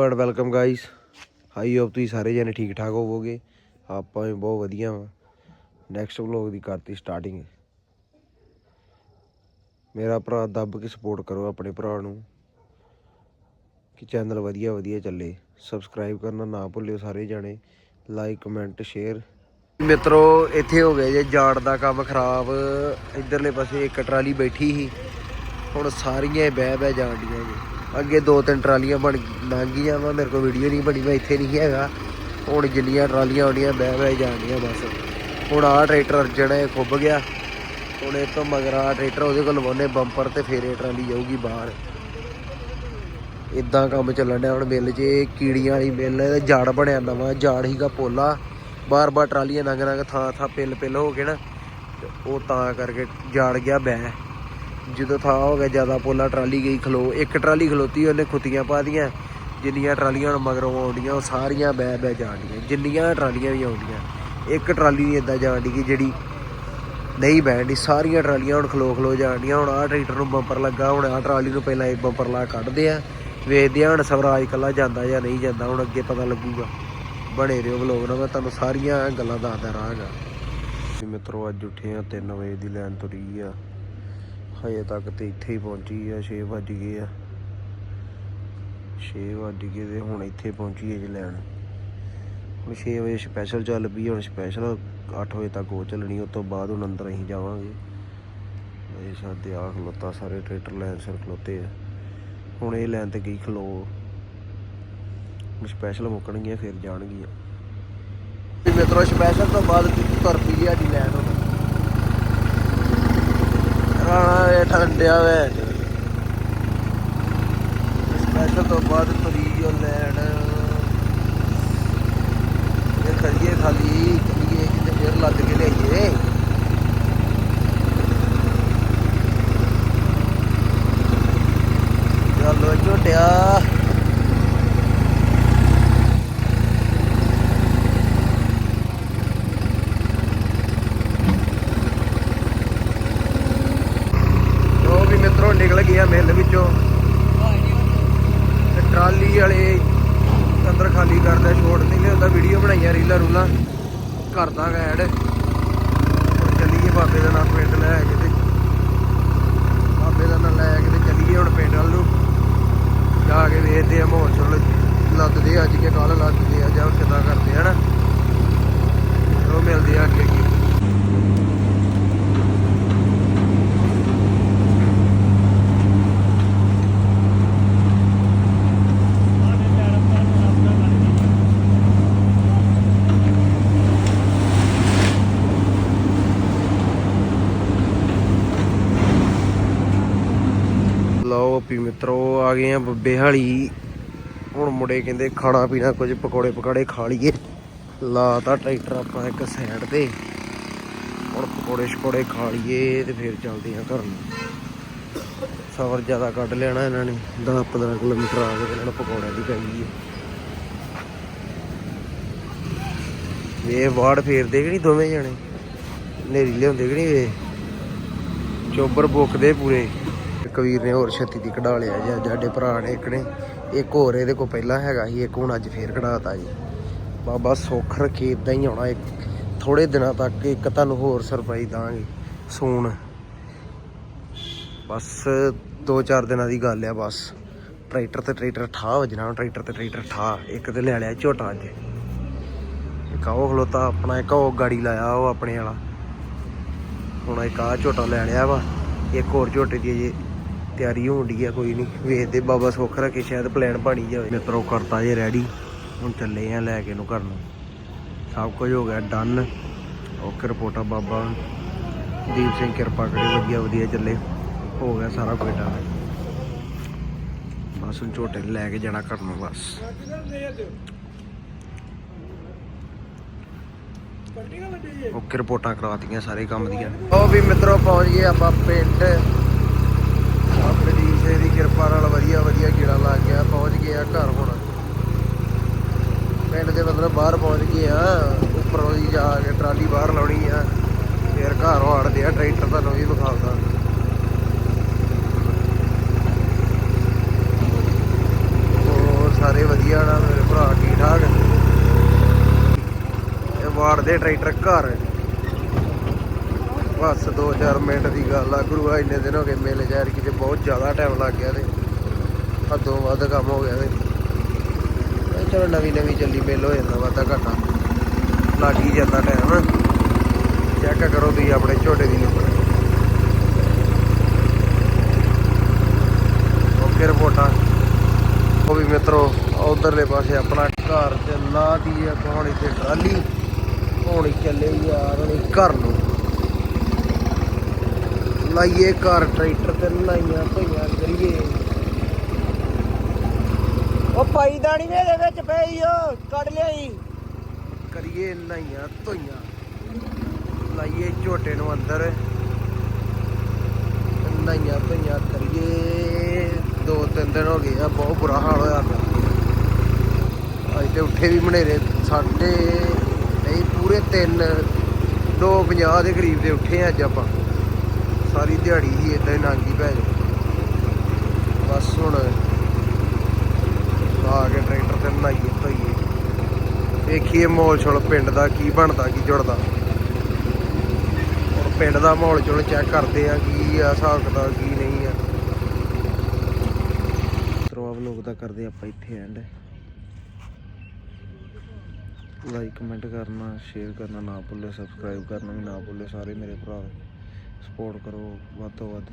Word welcome guys I hope ਤੁਸੀਂ ਸਾਰੇ ਜਣੇ ਠੀਕ ਠਾਕ ਹੋਵੋਗੇ। ਆਪਾਂ ਵੀ ਬਹੁਤ ਵਧੀਆ ਵਾਂ। ਨੈਕਸਟ ਵਲੌਗ ਦੀ ਕਰਤੀ ਸਟਾਰਟਿੰਗ ਮੇਰਾ ਭਰਾ ਦੱਬ ਕੇ ਸਪੋਰਟ ਕਰੋ ਆਪਣੇ ਭਰਾ ਨੂੰ। ਕਿ ਚੈਨਲ ਵਧੀਆ ਵਧੀਆ ਚੱਲੇ। ਸਬਸਕ੍ਰਾਈਬ ਕਰਨਾ ਨਾ ਭੁੱਲਿਓ ਸਾਰੇ ਜਣੇ। ਲਾਈਕ ਕਮੈਂਟ ਸ਼ੇਅਰ ਮਿੱਤਰੋ, ਇੱਥੇ ਹੋ ਗਿਆ ਜੇ ਜਾੜ ਦਾ ਕੰਮ ਖਰਾਬ। ਇਧਰਲੇ ਪਾਸੇ ਇੱਕ ਟਰਾਲੀ ਬੈਠੀ ਸੀ। ਹੁਣ ਸਾਰੀਆਂ ਹੀ ਬਹਿ ਜਾਣ ਜਾਣਡੀਆਂ ਜੀ। ਅੱਗੇ ਦੋ ਤਿੰਨ ਟਰਾਲੀਆਂ ਬਣ ਲੰਘ ਗਈਆਂ ਵਾ, ਮੇਰੇ ਕੋਲ ਵੀਡੀਓ ਨਹੀਂ ਬਣੀ, ਮੈਂ ਇੱਥੇ ਨਹੀਂ ਹੈਗਾ। ਹੁਣ ਜਿੰਨੀਆਂ ਟਰਾਲੀਆਂ ਆਉਣੀਆਂ ਬਹਿ ਬਹਿ ਜਾਣੀਆਂ ਬਸ। ਹੁਣ ਆਹ ਟਰੈਕਟਰ ਜਿਹੜਾ ਇਹ ਖੁੱਬ ਗਿਆ। ਹੁਣ ਇਹ ਤੋਂ ਮਗਰ ਆਹ ਟਰੈਕਟਰ ਉਹਦੇ ਕੋਲ ਲਵਾਉਣੇ ਬੰਪਰ ਤੇ ਫੇਰ ਇਹ ਟਰਾਲੀ ਜਾਊਗੀ ਬਾਹਰ। ਇਦਾਂ ਕੰਮ ਚੱਲਣ ਡਿਆ ਹੁਣ ਮਿੱਲ ਜੇ, ਕੀੜੀਆਂ ਵਾਲੀ ਮਿੱਲ ਇਹਦਾ ਜੜ ਬਣਿਆ ਨਵਾਂ ਜੜ ਹੀਗਾ ਪੋਲਾ। ਬਾਰ-ਬਾਰ ਟਰਾਲੀਆਂ ਲੰਘ ਨੰਗ ਥਾਂ ਥਾਂ ਪਿੱਲ ਪਿੱਲ ਹੋ ਕੇ ਨਾ ਉਹ ਤਾਂ ਕਰਕੇ ਜੜ ਗਿਆ ਬੈ ਜਦੋਂ ਥਾਂ ਹੋ ਗਿਆ, ਜ਼ਿਆਦਾ ਪੋਲਾ ਟਰਾਲੀ ਗਈ ਖਲੋ, ਇੱਕ ਟਰਾਲੀ ਖਲੋਤੀ, ਉਹਨੇ ਖੁੱਤੀਆਂ ਪਾ ਦੀਆਂ ਜਿੰਨੀਆਂ ਟਰਾਲੀਆਂ ਹੁਣ ਮਗਰੋਂ ਆਉਂਦੀਆਂ, ਉਹ ਸਾਰੀਆਂ ਬੈ ਬੈ ਜਾਣਡੀਆਂ ਜਿੰਨੀਆਂ ਟਰਾਲੀਆਂ ਵੀ ਆਉਂਦੀਆਂ, ਇੱਕ ਟਰਾਲੀ ਨਹੀਂ ਇਦਾਂ ਜਾਣਦੀ ਕਿ ਜਿਹੜੀ ਨਹੀਂ ਬੈਂਡੀ ਸਾਰੀਆਂ ਟਰਾਲੀਆਂ ਹੁਣ ਖਲੋ ਖਲੋ ਜਾਣਡੀਆਂ ਹੁਣ ਆਹ ਟਰੈਕਟਰ ਨੂੰ ਬੰਪਰ ਲੱਗਾ, ਹੁਣ ਆਹ ਟਰਾਲੀ ਨੂੰ ਪਹਿਲਾਂ ਇੱਕ ਬੰਪਰ ਲਾ ਕੱਢਦੇ ਆ। ਵੇਖਦੇ ਆ ਹੁਣ ਸਵਰਾਜ ਕੱਲਾ ਜਾਂਦਾ ਜਾਂ ਨਹੀਂ ਜਾਂਦਾ, ਹੁਣ ਅੱਗੇ ਪਤਾ ਲੱਗੂਗਾ। ਬਣੇ ਰਹੋ ਵਲੋਗ ਨਾਲ, ਮੈਂ ਤੁਹਾਨੂੰ ਸਾਰੀਆਂ ਗੱਲਾਂ ਦੱਸਦਾ ਰਹਾਂਗਾ। ਵੀ ਮਿੱਤਰੋ, ਅੱਜ ਉੱਠੇ ਆ 3 ਵਜੇ ਦੀ ਲਾਈਨ ਤੁਰੀ ਆ। ਹਜੇ ਤੱਕ ਤੇ ਇੱਥੇ ਹੀ ਪਹੁੰਚੀ ਆ 6 ਵੱਜ ਗਏ ਆ। 6 ਵੱਜ ਗਏ ਤੇ ਹੁਣ ਇੱਥੇ ਪਹੁੰਚੀ ਹੈ ਜੀ ਲੈਣ। ਹੁਣ 6 ਵਜੇ ਸਪੈਸ਼ਲ ਚੱਲ ਪਈ ਹੁਣ ਸਪੈਸ਼ਲ 8 ਵਜੇ ਤੱਕ ਉਹ ਚੱਲਣੀ ਉਸ ਤੋਂ ਬਾਅਦ ਹੁਣ ਅੰਦਰ ਅਸੀਂ ਜਾਵਾਂਗੇ। ਇਹ ਸਾਡੇ ਆ ਖਲੋਤਾ, ਸਾਰੇ ਟਰੈਕਟਰ ਲੈਣ ਸਿਰ ਖਲੋਤੇ ਆ। ਹੁਣ ਇਹ ਲੈਣ ਤੇ ਗਈ ਖਲੋ। ਸਪੈਸ਼ਲ ਮੁੱਕਣਗੀਆਂ, ਫਿਰ ਜਾਣਗੀਆਂ। ਤੇ ਮਿੱਤਰੋ ਸਪੈਸ਼ਲ ਤੋਂ ਬਾਅਦ ਤੁਰ ਪਈ ਆ ਜੀ ਲੈਣ ਹੁਣ ਰਾਣਾ ਇਹ ਠੰਡਿਆ ਵੇ। ਸਪੈਸ਼ਲ ਤੋਂ ਬਾਅਦ ਤੁਰੀ ਉਹ ਲੈਣ। ਇਹ ਖੜੀਏ ਖਾਲੀ, ਕਰੀਏ ਕਿਤੇ ਫੇਰ ਲੱਦ ਕੇ ਲਿਆਈਏ ਚਲੋ ਝੋਟਿਆ ਉਹ ਵੀ ਮਿੱਤਰੋ ਨਿਕਲ ਗਿਆ ਮਿੱਲ ਵਿੱਚੋਂ ਤੇ ਟਰਾਲੀ ਵਾਲੇ ਅੰਦਰ ਖਾਲੀ ਕਰਦਾ ਛੋੜ ਨਹੀਂ ਲਿਆਉਂਦਾ ਵੀਡੀਓ ਬਣਾਈਆਂ ਰੀਲਾਂ ਰੂਲਾਂ। ਕਰਦਾ ਐਡ। ਹੁਣ ਚੱਲੀਏ ਬਾਬੇ ਦਾ ਨਾਮ ਪਿੰਡ ਲੈ ਕੇ ਤੇ। ਬਾਬੇ ਦਾ ਨਾਮ ਲੈ ਕੇ ਤੇ ਚੱਲੀਏ ਹੁਣ ਪਿੰਡ ਵੱਲ ਨੂੰ। ਜਾ ਕੇ ਵੇਖਦੇ ਆ ਮਾਹੌਲ, ਚਲੋ ਲੱਦਦੇ ਆ ਅੱਜ ਕੇ ਕੱਲ ਲੱਦ ਆ ਜਾਂ ਕਿੱਦਾਂ ਕਰਦੇ ਆ ਨਾ ਉਹ ਮਿਲਦੇ ਆ ਅੱਗੇ ਅੱਗੇ ਲਓ ਵੀ ਮਿੱਤਰੋ, ਆ ਗਏ ਆ ਬੱਬੇ ਹਾਲੀ। ਹੁਣ ਮੁੰਡੇ ਕਹਿੰਦੇ ਖਾਣਾ ਪੀਣਾ ਕੁਝ ਪਕੌੜੇ ਪਕਾੜੇ ਖਾ ਲਈਏ। ਲਾਤਾ ਟਰੈਕਟਰ ਆਪਾਂ ਇੱਕ ਸਾਈਡ ਤੇ। ਹੁਣ ਪਕੌੜੇ ਛਕੌੜੇ ਖਾ ਲਈਏ ਤੇ ਫਿਰ ਚੱਲਦੇ ਆ ਘਰ ਨੂੰ। ਸਫ਼ਰ ਜ਼ਿਆਦਾ ਕੱਢ ਲੈਣਾ ਇਹਨਾਂ ਨੇ। 10 15 ਕਿਲੋਮੀਟਰ ਆ ਕੇ ਤੇ ਇਹਨਾਂ ਨੂੰ ਪਕੌੜਿਆਂ ਦੀ ਪਈ ਹੈ ਇਹ ਵਾੜ ਫੇਰਦੇ ਕਿ ਨਹੀਂ ਦੋਵੇਂ ਜਣੇ। ਨੇਰੀ ਲਿਆਉਂਦੇ ਕਿ ਨਹੀਂ ਇਹ। ਚੋਬਰ ਬੁੱਕਦੇ ਪੂਰੇ। ਕਬੀਰ ਨੇ ਹੋਰ ਛੱਤੀ ਦੀ ਕਢਾ ਲਿਆ ਜੀ, ਅੱਜ ਸਾਡੇ ਭਰਾ ਨੇ ਇੱਕ ਨੇ, ਇੱਕ ਹੋਰ ਇਹਦੇ ਕੋਲ ਪਹਿਲਾਂ ਹੈਗਾ ਸੀ, ਇੱਕ ਹੁਣ ਅੱਜ ਫੇਰ ਕਢਾਤਾ ਜੀ। ਬਾਬਾ ਸੁੱਖ ਰੱਖੇ ਇਦਾਂ ਹੀ ਆਉਣਾ, ਇੱਕ ਥੋੜੇ ਦਿਨਾਂ ਤੱਕ ਇੱਕ ਤੁਹਾਨੂੰ ਹੋਰ ਸਰਪ੍ਰਾਈਜ਼ ਦਾਂਗੇ, ਸੂਣ। ਬਸ 2-4 ਦਿਨਾਂ ਦੀ ਗੱਲ ਆ ਬਸ। ਟਰੈਕਟਰ ਤੇ ਟਰੈਕਟਰ ਠਾ ਵਜਣਾ, ਟਰੈਕਟਰ ਤੇ ਟਰੈਕਟਰ ਠਾ ਇੱਕ ਤੇ ਲੈ ਲਿਆ ਝੋਟਾ ਅੱਜ। ਇੱਕ ਆਹ ਉਹ ਖਲੋਤਾ ਆਪਣਾ, ਇੱਕ ਉਹ ਗਾੜੀ ਲਾਇਆ ਉਹ ਆਪਣੇ ਵਾਲਾ। ਹੁਣ ਇੱਕ ਆਹ ਝੋਟਾ ਲੈ ਲਿਆ ਵਾ। ਇੱਕ ਹੋਰ ਝੋਟੇ ਦੀ ਜੇ ਤਿਆਰੀ ਹੋਣ ਡਈ ਆ, ਕੋਈ ਨਹੀਂ ਵੇਖਦੇ ਬਾਬਾ ਸੁੱਖ ਰੱਖੇ ਸ਼ਾਇਦ ਪਲਾਨ ਬਣੀ ਜਾਵੇ। ਮਿੱਤਰੋ, ਕਰਤਾ ਜੇ ਰੈਡੀ ਹੁਣ ਚੱਲੇ ਆ ਲੈ ਕੇ ਇਹਨੂੰ ਘਰ ਨੂੰ। ਸਭ ਕੁਝ ਹੋ ਗਿਆ ਡਨ ਓਕੇ ਰਿਪੋਰਟਾ ਬਾਬਾ। ਦੀਪ ਸਿੰਘ ਕਿਰਪਾ ਕਰੇ, ਵਧੀਆ ਵਧੀਆ ਚੱਲੇ। ਹੋ ਗਿਆ ਸਾਰਾ ਕੁਝ ਡਨ ਬਸ ਹੁਣ ਝੋਟੇ ਨੂੰ ਲੈ ਕੇ ਜਾਣਾ ਘਰ ਨੂੰ ਬਸ। ਓਕੇ, ਰਿਪੋਰਟਾਂ ਕਰਾਤੀਆਂ ਸਾਰੇ ਕੰਮ ਦੀਆਂ। ਉਹ ਵੀ ਮਿੱਤਰੋ, ਪਹੁੰਚ ਗਏ ਆਪਾਂ ਪਿੰਡ। ਆਪਣੇ ਦੀ ਦੀ ਕਿਰਪਾ ਨਾਲ ਵਧੀਆ ਵਧੀਆ ਕੀੜਾ ਲੱਗ ਗਿਆ ਪਹੁੰਚ ਗਏ ਆ ਘਰ ਹੁਣ। ਪਿੰਡ ਦੇ ਮਤਲਬ ਬਾਹਰ ਪਹੁੰਚ ਗਏ ਆ, ਉੱਪਰੋਂ ਦੀ ਜਾ ਕੇ ਟਰਾਲੀ ਬਾਹਰ ਲਾਉਣੀ ਆ। ਫਿਰ ਘਰ ਵਾੜਦੇ ਆ, ਟਰੈਕਟਰ ਤੁਹਾਨੂੰ ਵੀ ਵਿਖਾਉਂਦਾ ਹੋਰ ਸਾਰੇ ਵਧੀਆ ਨਾ ਮੇਰੇ ਭਰਾ ਠੀਕ ਠਾਕ ਇਹ ਵਾੜਦੇ ਟਰੈਕਟਰ ਘਰ। ਬਸ 2-4 ਮਿੰਟ ਦੀ ਗੱਲ ਆ। ਗੁਰੂਆ ਇੰਨੇ ਦਿਨ ਹੋ ਗਏ ਮੇਲੇ ਜਾਇਰ ਰਹੀ ਕਿਤੇ ਬਹੁਤ ਜ਼ਿਆਦਾ ਟਾਈਮ ਲੱਗ ਗਿਆ ਤੇ। ਹੱਦੋਂ ਵੱਧ ਕੰਮ ਹੋ ਗਿਆ ਤੇ। ਚਲੋ ਨਵੀਂ ਨਵੀਂ ਚੱਲੀ ਮੇਲ ਹੋ ਜਾਂਦਾ ਵਾਧਾ ਘਾਟਾ। ਲੱਗ ਹੀ ਜਾਂਦਾ ਟਾਈਮ ਚੈੱਕ ਕਰੋ ਤੁਸੀਂ ਆਪਣੇ ਝੋਟੇ ਦੀ ਨੰਬਰ ਓਕੇ ਰਿਪੋਰਟਾਂ। ਉਹ ਵੀ ਮਿੱਤਰੋ, ਉਧਰਲੇ ਪਾਸੇ ਆਪਣਾ ਘਰ ਤੇ ਲਾ ਦੀ ਆ ਹੁਣ ਇੱਥੇ ਟਰਾਲੀ। ਹੁਣ ਚੱਲੇ ਯਾਰ ਹੁਣ ਘਰ ਨੂੰ। ਲਾਈਏ ਘਰ, ਟਰੈਕਟਰ ਤੇ ਲਾਈਆਂ ਭਈਆਂ ਕਰੀਏ। ਉਹ ਪਾਈ ਦਾਣੀ ਨੇ ਵਿੱਚ ਪਈ ਓ ਕੱਢ ਲਿਆਈ। ਕਰੀਏ ਲਾਈਆਂ ਧੋਈਆਂ। ਲਾਈਏ ਝੋਟੇ ਨੂੰ ਅੰਦਰ। ਨਾਈਆਂ ਭਈਆਂ ਕਰੀਏ। ਦੋ ਤਿੰਨ ਦਿਨ ਹੋ ਗਏ ਆ, ਬਹੁਤ ਬੁਰਾ ਹਾਲ ਹੋਇਆ ਪਿਆ। ਅੱਜ ਤੇ ਉੱਠੇ ਵੀ ਮਨੇਰੇ ਸਾਡੇ। ਪੂਰੇ 3 250 ਦੇ ਕਰੀਬ ਦੇ ਉੱਠੇ ਆ ਅੱਜ ਆਪਾਂ। ਸਾਰੀ ਦਿਹਾੜੀ ਹੀ ਇਦਾਂ ਹੀ ਲੰਘੀ ਪੈ ਬਸ ਹੁਣ ਆ ਕੇ ਟਰੈਕਟਰ ਤੇ ਨਾਈਏ ਧੋਈਏ। ਦੇਖੀਏ ਮੋਲ ਛੋਲ ਪਿੰਡ ਦਾ ਕੀ ਬਣਦਾ, ਕੀ ਜੁੜਦਾ। ਹੁਣ ਪਿੰਡ ਦਾ ਮਾਹੌਲ ਚਲੋ ਚੈੱਕ ਕਰਦੇ ਆ ਕੀ ਆ, ਹਿਸਾਬ ਕਿਤਾਬ ਕੀ ਨਹੀਂ ਆ। ਤਰੋ ਵਲੋਗ ਦਾ ਕਰਦੇ ਆਪਾਂ ਇੱਥੇ ਐਂਡ ਲਾਈਕ ਕਮੈਂਟ ਕਰਨਾ ਸ਼ੇਅਰ ਕਰਨਾ, ਨਾ ਭੁੱਲਿਓ ਸਬਸਕ੍ਰਾਈਬ ਕਰਨਾ ਵੀ ਨਾ ਭੁੱਲੇ ਸਾਰੇ ਮੇਰੇ ਭਰਾ। ਸਪੋਰਟ ਕਰੋ, ਵੱਧ ਤੋਂ ਵੱਧ।